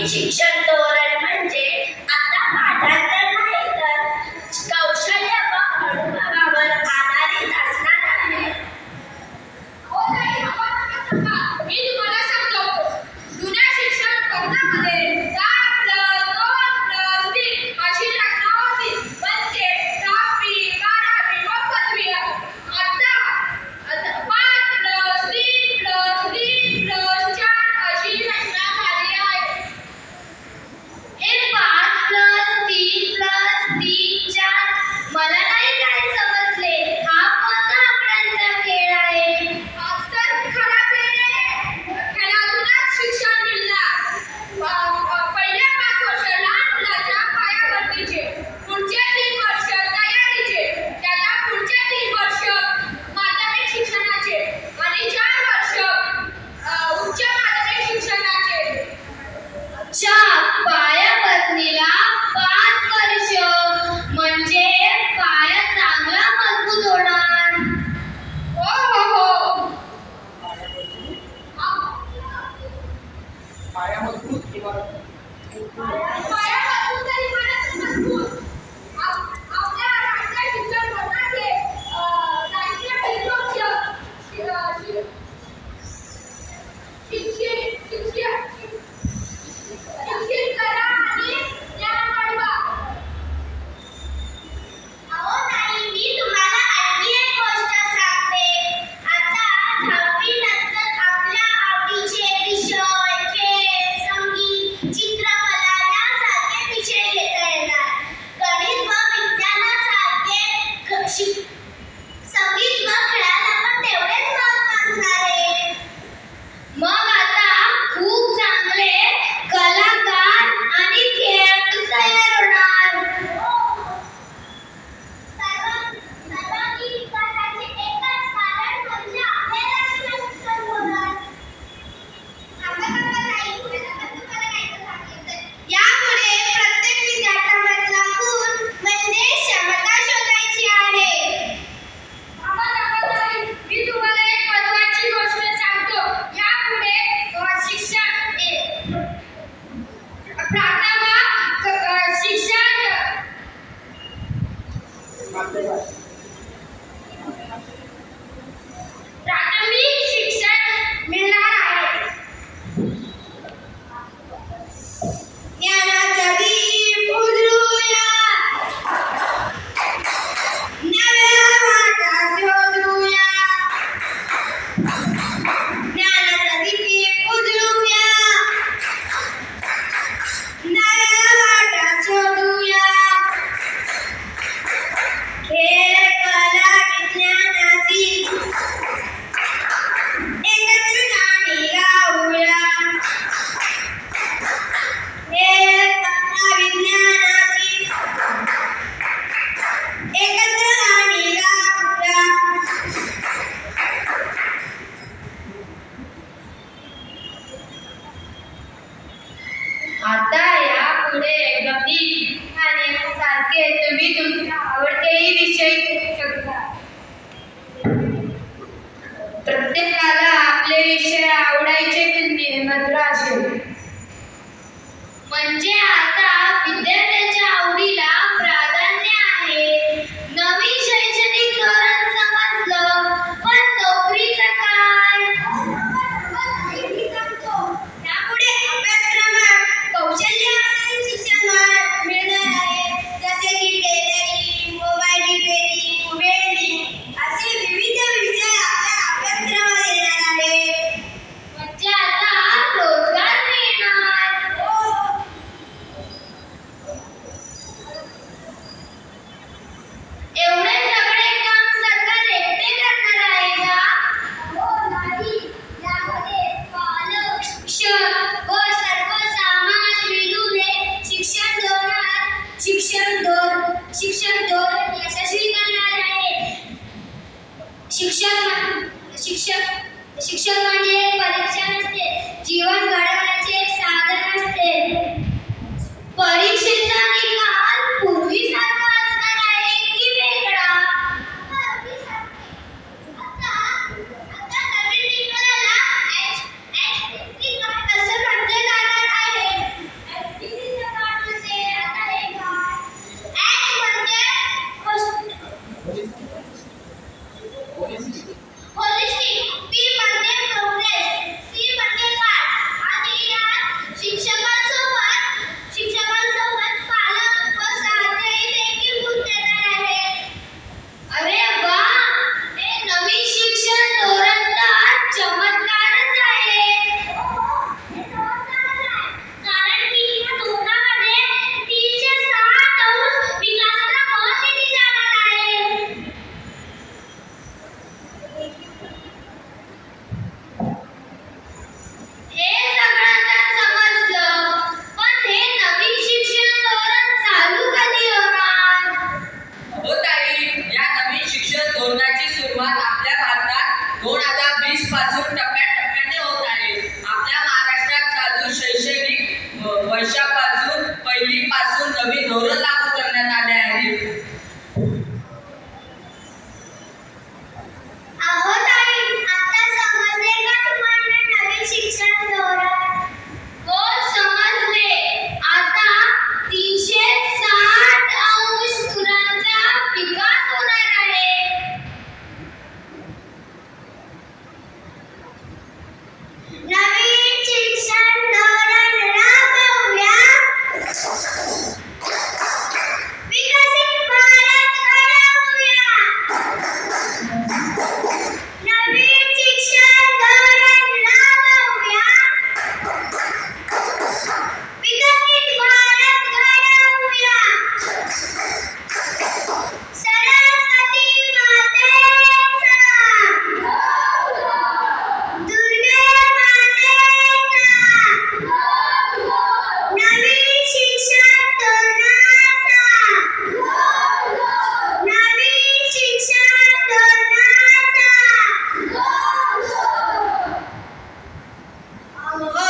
一起先 विषय शकता प्रत्येकाला आपले विषय आवडायचे पण मात्र असेल म्हणजे वर्षापासून पहिली पासून नवीन धोरण लागतो Allah.